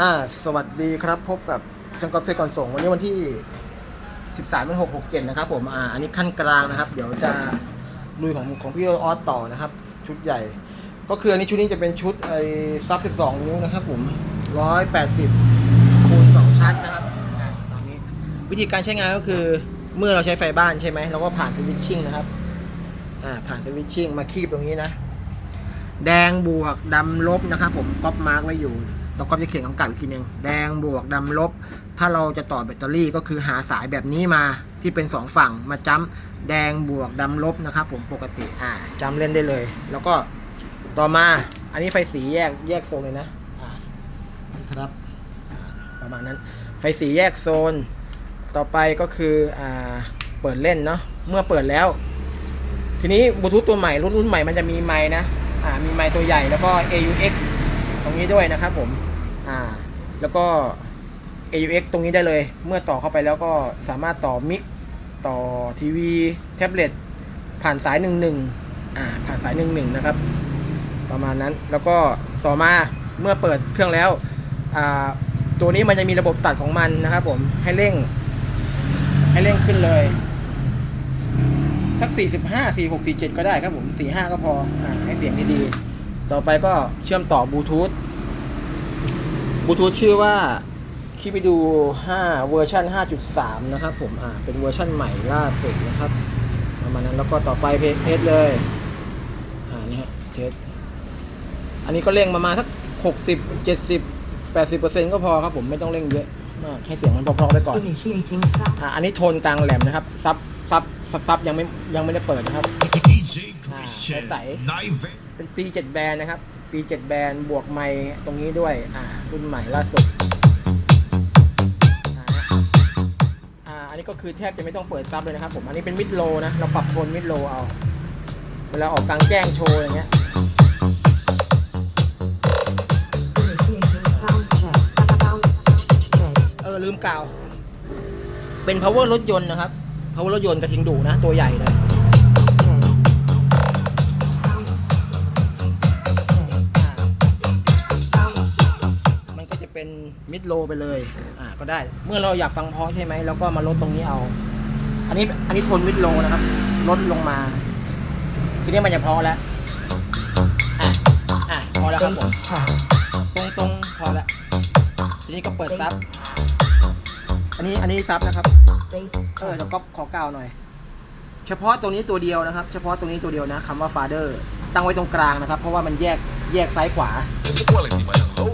อ่าสวัสดีครับ พบกับช่างกอล์ฟเทคก่อนส่ง วันนี้วันที่ 13เป็น6 6 7นะครับผมอ่าอันนี้ขั้นกลางนะครับ เดี๋ยวจะลุยของของพี่ออสต่อนะครับ ชุดใหญ่ ก็คืออันนี้ชุดนี้จะเป็นชุดไอ้ซับ 12 นิ้วนะครับผม180คูณ2ชั้นนะครับตามนี้วิธีการใช้งานก็คือเมื่อเราใช้ไฟบ้านใช่ไหมเราก็ผ่านสวิตชิ่งนะครับอ่าผ่านสวิตชิ่งมาคีบตรงนี้นะ แดงบวกดำลบนะครับผมก๊อปมาร์กไว้อยู่ แล้วก็จะเขียนกำกับอีกทีหนึ่งแดงบวกดำลบ ถ้าเราจะต่อแบตเตอรี่ก็คือหาสายแบบนี้มาที่เป็นสองฝั่งมาจ้ำแดงบวกดำลบนะครับผมปกติอ่าจ้ำเล่นได้เลย แล้วก็ต่อมาอันนี้ไฟสีแยกแยกโซนเลยนะอ่านี่ครับประมาณนั้นไฟสีแยกโซน ต่อไปก็คืออ่าเปิดเล่นเนาะเมื่อเปิดแล้ว ทีนี้บลูทูธตัวใหม่รุ่นรุ่นใหม่มันจะมีไมค์นะอ่ามีไมค์ตัวใหญ่แล้วก็ AUX ตรงนี้ด้วยนะครับผม อ่า แล้วก็ AUX ตรงนี้ได้เลย เมื่อต่อเข้าไปแล้วก็สามารถต่อมิกต่อทีวี แท็บเล็ต ผ่านสาย11อ่า ผ่านสาย11นะครับ ประมาณนั้น แล้วก็ต่อมาเมื่อเปิดเครื่องแล้ว อ่า ตัวนี้มันจะมีระบบตัดของมันนะครับผม ให้เร่ง ให้เร่งขึ้นเลย สัก 45 46 47 ก็ได้ครับผม 45 ก็พอ อ่า ให้เสียงดีๆ ต่อไปก็เชื่อมต่อบลูทูธ บลูทูธชื่อว่าคิไปดู5เวอร์ชัน5.3 นะครับผมอ่าเป็นเวอร์ชันใหม่ล่าสุดนะครับประมาณนั้นแล้วก็ต่อไปเพจเทสเลยอ่านี่ฮะเทสอันนี้ก็เร่งประมาณสัก 60 70 80ก็พอครับผมไม่ต้องเร่งเยอะมากให้เสียงมันเพราะๆไปก่อนอะอันนี้โทนกลางแหลมนะครับซับซับซับยังไม่ยังไม่ได้เปิดนะครับ DJ Christian Ah, sai. Live เป็นปี7แบรนด์นะครับ ปี7แบรนด์บวกไมค์ตรงนี้ด้วย อ่ารุ่นใหม่ล่าสุดอ่าอันนี้ก็คือแทบจะไม่ต้องเปิดซับเลยนะครับผมอันนี้เป็นมิดโลนะ เราปรับโทนมิดโลเอา เวลาออกกลางแจ้งโชว์อย่างเงี้ยเออลืมกล่าว เป็น power รถยนต์นะครับ power รถยนต์กระทิงดูนะ ตัวใหญ่เลย มิดโลไปเลย อ่า ก็ได้ เมื่อเราอยากฟังเพราะใช่ไหมแล้วก็มาลดตรงนี้เอา อันนี้ อันนี้โทนมิดโลนะครับ ลดลงมา ทีนี้มันจะเพอแล้ว อะ อะ พอแล้วครับผม Bass check. ตรงตรงๆพอแล้ว ทีนี้ก็เปิดซับ อันนี้ อันนี้ซับนะครับ Bass เออ check. แล้วก็ขอกาวหน่อย เฉพาะตรงนี้ตัวเดียวนะครับ เฉพาะตรงนี้ตัวเดียวนะคำว่า father ตั้งไว้ตรงกลางนะครับ เพราะว่ามันแยก แยกซ้ายขวา Quality man low Pero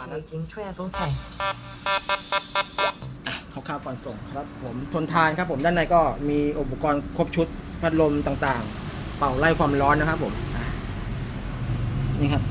อ่าประมาณนั้น Initiating treble test. อะคร่าวๆก่อนส่งครับผมทนทานครับผมด้านในก็มีอุปกรณ์ครบชุดพัดลมต่างๆ เป่าไล่ความร้อนนะครับผมอะนี่ครับ